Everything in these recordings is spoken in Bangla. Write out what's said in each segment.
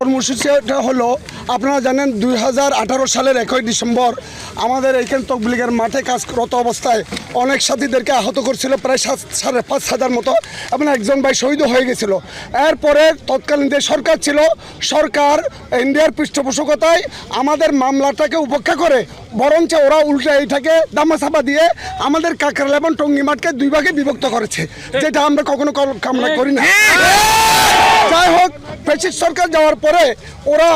কর্মসূচিটা হলো আপনারা জানেন দুই হাজার আঠারো সালের একই ডিসেম্বর আমাদের এইখান তকবিলিগের মাঠে কাজরত অবস্থায় অনেক সাথীদেরকে আহত করছিল প্রায় সাত সাড়ে পাঁচ হাজার মতো এবং একজন ভাই শহীদও হয়ে গেছিল। এরপরে তৎকালীন যে সরকার ছিল সরকার ইন্ডিয়ার পৃষ্ঠপোষকতায় আমাদের মামলাটাকে উপেক্ষা করে বরঞ্চ ওরা উল্টা এইটাকে দামাচাপা দিয়ে আমাদের কাকরাল এবং টঙ্গি মাঠকে দুই ভাগে বিভক্ত করেছে যেটা আমরা কখনো কামনা করি না। যাই হোক ফেসিস সরকার যাওয়ার পরে ওরা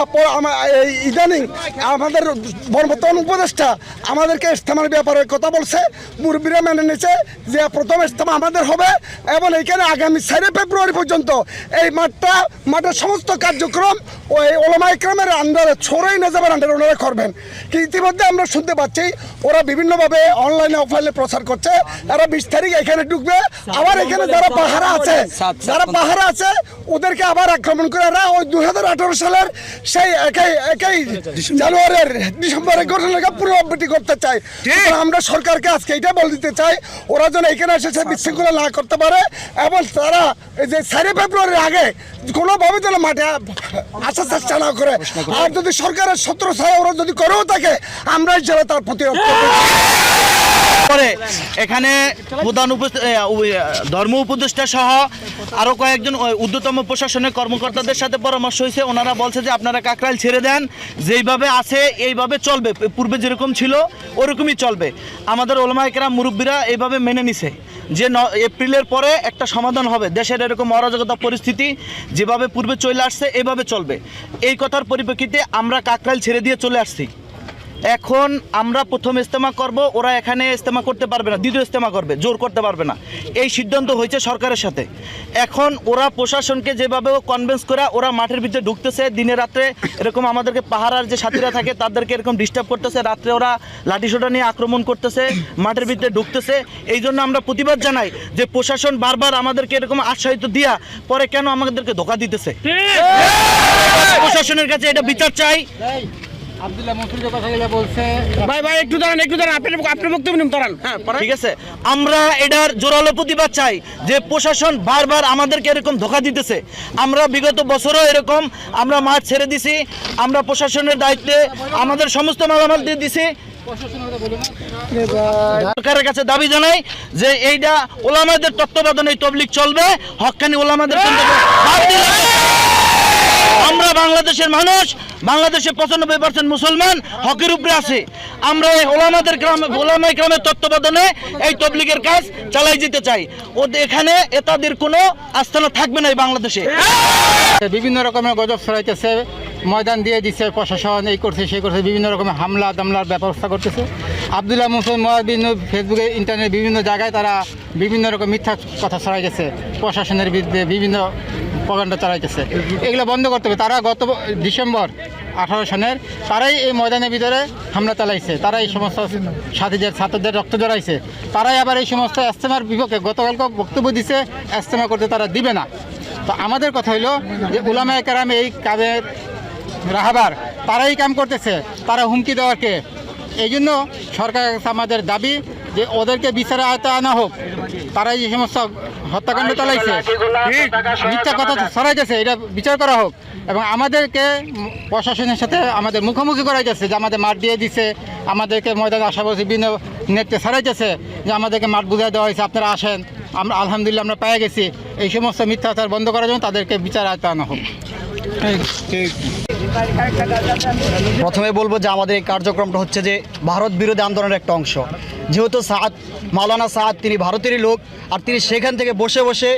ইদানিং আমাদের বর্তমান উপদেষ্টা আমাদেরকে ইস্তেমার ব্যাপারে কথা বলছে মুরব্বীরা মেনে নিয়েছে যে প্রথম ইস্তেমা আমাদের হবে এবং এইখানে আগামী চারই ফেব্রুয়ারি পর্যন্ত এই মাঠটা মাঠের সমস্ত কার্যক্রম ওই ওলামা ইকরামের আন্ডারে ছড়াই নাজাবের আন্ডারে ওনারা করবেন। ইতিমধ্যে আমরা শুনতে পাচ্ছি ওরা বিভিন্নভাবে অনলাইনে অফলাইনে প্রচার করছে। এরা বিশ তারিখ এখানে ঢুকবে। আবার এখানে যারা পাহারা আছে যারা পাহারা আছে ওদেরকে আবার আক্রমণ করে এরা ওই দুই সালের সেই একই একই জানুয়ারির ডিসেম্বরের ঘটনাকে পুনরাবৃত্তি করতে চাই আমরা সরকারকে আজকে এটা বলে দিতে চাই ওরা যেন এখানে এসে সে বিশৃঙ্খলা না করতে পারে এবং তারা এই যে চারই ফেব্রুয়ারির আগে কোনোভাবে যেন মাঠে আসার চেষ্টা না করে। আর যদি সরকারের সত্র ছায় ওরা যদি করেও থাকে আমরাই যেন তার প্রতিরোধ করব পরে এখানে প্রধান ধর্ম উপদেষ্টা সহ আরও কয়েকজন ঊর্ধ্বতম প্রশাসনের কর্মকর্তাদের সাথে পরামর্শ হয়েছে। ওনারা বলছে যে, আপনারা কাকরাইল ছেড়ে দেন। যেইভাবে আছে, এইভাবে চলবে। পূর্বে যেরকম ছিল, ওরকমই চলবে। আমাদের ওলমাইকেরা মুরব্বীরা এইভাবে মেনে নিছে যে, ন, এপ্রিলের পরে একটা সমাধান হবে। দেশের এরকম অরাজকতা পরিস্থিতি যেভাবে পূর্বে চলে আসছে এইভাবে চলবে। এই কথার পরিপ্রেক্ষিতে আমরা কাকরাইল ছেড়ে দিয়ে চলে আসছি। এখন আমরা প্রথম ইস্তেমা করব ওরা এখানে ইস্তেমা করতে পারবে না দ্বিতীয় ইস্তেমা করবে জোর করতে পারবে না। এই সিদ্ধান্ত হয়েছে সরকারের সাথে। এখন ওরা প্রশাসনকে যেভাবে কনভিন্স করে ওরা মাঠের ভিতরে ঢুকতেছে দিনে রাত্রে এরকম আমাদেরকে পাহারার যে সাথীরা থাকে তাদেরকে এরকম ডিস্টার্ব করতেছে রাত্রে ওরা লাঠিসোটা নিয়ে আক্রমণ করতেছে মাঠের ভিতরে ঢুকতেছে। এই জন্য আমরা প্রতিবাদ জানাই যে প্রশাসন বারবার আমাদেরকে এরকম আশ্বাসিত দিয়া পরে কেন আমাদেরকে ধোকা দিতেছে। প্রশাসনের কাছে এটা বিচার চাই। আব্দুল্লাহ মসুর যে কথাগুলো বলছে ভাই ভাই একটু দাঁড়ান একটু দাঁড়ান আপনার আপনার বক্তব্য নিন দাঁড়ান। হ্যাঁ ঠিক আছে। আমরা এটার জোরালো প্রতিবাদ চাই যে প্রশাসন বারবার আমাদেরকে এরকম ধোকা দিতেছে। আমরা বিগত বছরও এরকম আমরা মাঠ ছেড়ে দিছি আমরা প্রশাসনের দায়িত্বে আমাদের সমস্ত মালামাল দিয়ে দিছি। সরকারের কাছে দাবি জানাই যে এইটা ওলামাদের তত্ত্বাবধানে এই তবলিক চলবে হকানি ওলামাদের আমরা বাংলাদেশের মানুষ বাংলাদেশে পঁচানব্বই পার্সেন্ট মুসলমান হকের উপরে আছে। আমরা এই ওলামাদের গ্রাম ওলামাই গ্রামের তত্ত্বাবধানে এই তবলিগের কাজ চালাই যেতে চাই। ও এখানে এতাদের কোনো আস্থানা থাকবে না এই বাংলাদেশে। বিভিন্ন রকমের গজব ছড়াইতেছে, ময়দান দিয়ে দিচ্ছে প্রশাসন এই করছে, সেই করছে, বিভিন্ন রকমের হামলা দামলার ব্যবস্থা করতেছে। আবদুল্লাহ মুসলিম বিভিন্ন ফেসবুকে, ইন্টারনেট বিভিন্ন জায়গায় তারা বিভিন্ন রকম মিথ্যা কথা ছড়াইতেছে। প্রশাসনের বিরুদ্ধে বিভিন্ন প্রকাণ্ড চালাইতেছে। এগুলো বন্ধ করতে হবে। তারা গত ডিসেম্বর আঠারো সনের, তারাই এই ময়দানের ভিতরে হামলা চালাইছে। তারা এই সমস্ত সাথীদের, ছাত্রদের রক্ত জড়াইছে। তারাই আবার এই সমস্ত এস্তেমার বিপক্ষে গতকালকে বক্তব্য দিছে এস্তেমা করতে তারা দিবে না। তো আমাদের কথা হইল যে উলামায় কারাম এই কাজের রাহাবার, তারাই কাম করতেছে। তারা হুমকি দেওয়ারকে এই জন্য সরকারের কাছে আমাদের দাবি যে ওদেরকে বিচারে আয়তা আনা হোক। তারাই যে সমস্ত হত্যাকাণ্ড চালাইছে মিথ্যা কথা ছড়াইতেছে এটা বিচার করা হোক। এবং আমাদেরকে প্রশাসনের সাথে আমাদের মুখোমুখি করাইতেছে যে আমাদের মাঠ দিয়ে দিছে আমাদেরকে ময়দানে আসা বলছে বিভিন্ন নেটকে ছড়াইতেছে যে আমাদেরকে মাঠ বুঝাই দেওয়া হয়েছে আপনারা আসেন আমরা আলহামদুলিল্লাহ আমরা পেয়ে গেছি। এই সমস্ত মিথ্যাচার বন্ধ করার জন্য তাদেরকে বিচার আয়তা আনা হোক। প্রথমে বলব যে আমাদের এই কার্যক্রমটা হচ্ছে যে ভারত বিরোধী আন্দোলনের একটা অংশ। যেহেতু সাদ, মাওলানা সাদ তিনি ভারতেরই লোক, আর তিনি সেখান থেকে বসে বসে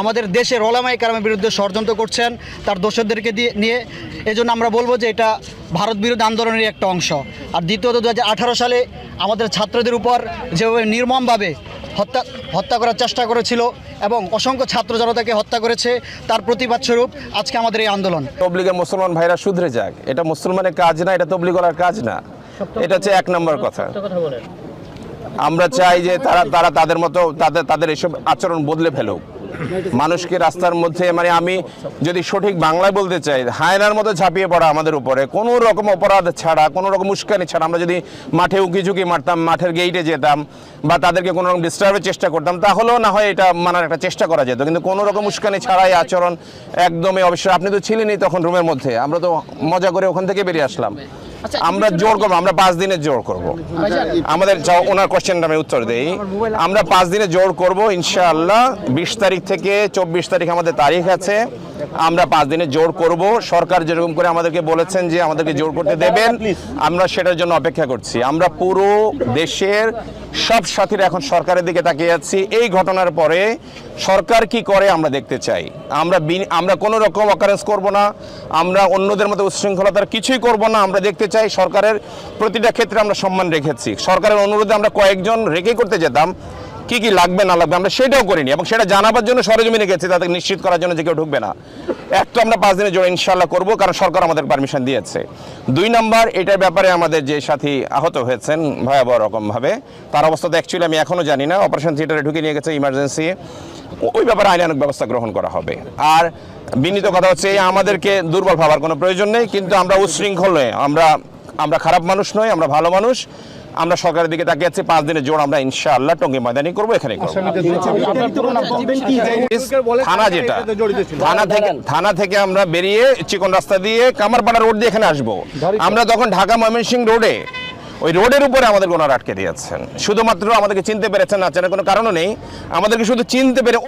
আমাদের দেশের ওলামাই কারামের বিরুদ্ধে ষড়যন্ত্র করছেন, তার দোষদেরকে দিয়ে নিয়ে। এই জন্য আমরা বলব যে এটা ভারত বিরোধী আন্দোলনেরই একটা অংশ। আর দ্বিতীয়ত দু হাজার আঠারো সালে আমাদের ছাত্রদের উপর যেভাবে নির্মমভাবে হত্যা হত্যা করার চেষ্টা করেছিল এবং অসংখ্য ছাত্র জনতাকে হত্যা করেছে। তার প্রতিবাদ স্বরূপ আজকে আমাদের এই আন্দোলন। তবলিগের মুসলমান ভাইরা শুধরে যাক এটা মুসলমানের কাজ না এটা তবলিগলার কাজ না। এটা হচ্ছে এক নম্বর কথা। আমরা চাই যে তারা তারা তাদের মতো তাদের তাদের এসব আচরণ বদলে ফেলুক। মানুষকে রাস্তার মধ্যে মানে আমি যদি সঠিক বাংলায় বলতে চাই, হায়নার মতো ঝাঁপিয়ে পড়া আমাদের উপরে, কোনো রকম অপরাধ ছাড়া, কোনো রকম উস্কানি ছাড়া, আমরা যদি মাঠে উকি ঝুঁকি মারতাম, মাঠের গেইটে যেতাম, বা তাদেরকে কোনো রকম ডিস্টার্বের চেষ্টা করতাম, তাহলেও না হয় এটা মানার একটা চেষ্টা করা যেত। কিন্তু কোনো রকম উস্কানি ছাড়াই আচরণ একদমই অবশ্যই। আপনি তো ছিলেনই তখন রুমের মধ্যে, আমরা তো মজা করে ওখান থেকে বেরিয়ে আসলাম। আমরা জোর করব আমরা পাঁচ দিনে জোর করব। আমাদের ওনার কোয়েশ্চেনটা আমি উত্তর দেই। আমরা পাঁচ দিনে জোর করব ইনশাআল্লাহ। বিশ তারিখ থেকে চব্বিশ তারিখ আমাদের তারিখ আছে। আমরা পাঁচ দিনে জোর করব। সরকার যেরকম করে আমাদেরকে বলেছেন যে আমাদেরকে জোর করতে দেবেন। আমরা সেটার জন্য অপেক্ষা করছি। আমরা পুরো দেশের সব সাথীরা এখন সরকারের দিকে তাকিয়ে আছি। এই ঘটনার পরে সরকার কি করে আমরা দেখতে চাই? আমরা বিন- আমরা কোনো রকম অকারেন্স করব না। আমরা অন্যদের মতো উচ্ছৃঙ্খলতার কিছুই করব না। আমরা দেখতে চাই সরকারের প্রতিটা ক্ষেত্রে আমরা সম্মান রেখেছি। সরকারের অনুরোধে আমরা কয়েকজন রেখে করতে যেতাম। কি কি লাগবে, না লাগবে, আমরা সেটাও করিনি এবং সেটা জানাবার জন্য সরজমিনে গেছি তাদের নিশ্চিত করার জন্য যে কেউ ঢুকবে না। এক তো আমরা পাঁচ দিনের জন্য ইনশাল্লাহ করব, কারণ সরকার আমাদের পারমিশন দিয়েছে। দুই নাম্বার, এটার ব্যাপারে আমাদের যে সাথী আহত হয়েছেন ভয়াবহ রকমভাবে, তার অবস্থা তো অ্যাকচুয়ালি আমি এখনও জানি না। অপারেশন থিয়েটারে ঢুকে নিয়ে গেছে ইমার্জেন্সি ওই ব্যাপারে আইনানুক ব্যবস্থা গ্রহণ করা হবে। আর বিনীত কথা হচ্ছে আমাদেরকে দুর্বল ভাবার কোনো প্রয়োজন নেই, কিন্তু আমরা উচ্ছৃঙ্খল নই। আমরা আমরা খারাপ মানুষ নই, আমরা ভালো মানুষ। আমরা সরকারের দিকে তাকিয়ে আছি পাঁচ দিনের জোর আমরা ইনশাআল্লাহ টঙ্গী ময়দানি করব এখানে থানা যেটা থানা থেকে থানা থেকে আমরা বেরিয়ে চিকন রাস্তা দিয়ে কামারপাড়া রোড দিয়ে এখানে আসব। আমরা তখন ঢাকা ময়মনসিংহ রোডে ওই রোডের উপরে আমাদের ওনারা আটকে দিয়েছেন। শুধুমাত্র আমাদেরকে চিনতে পেরেছেন না চেনার কোনো কারণও নেই। আমাদেরকে শুধু চিনতে পেরে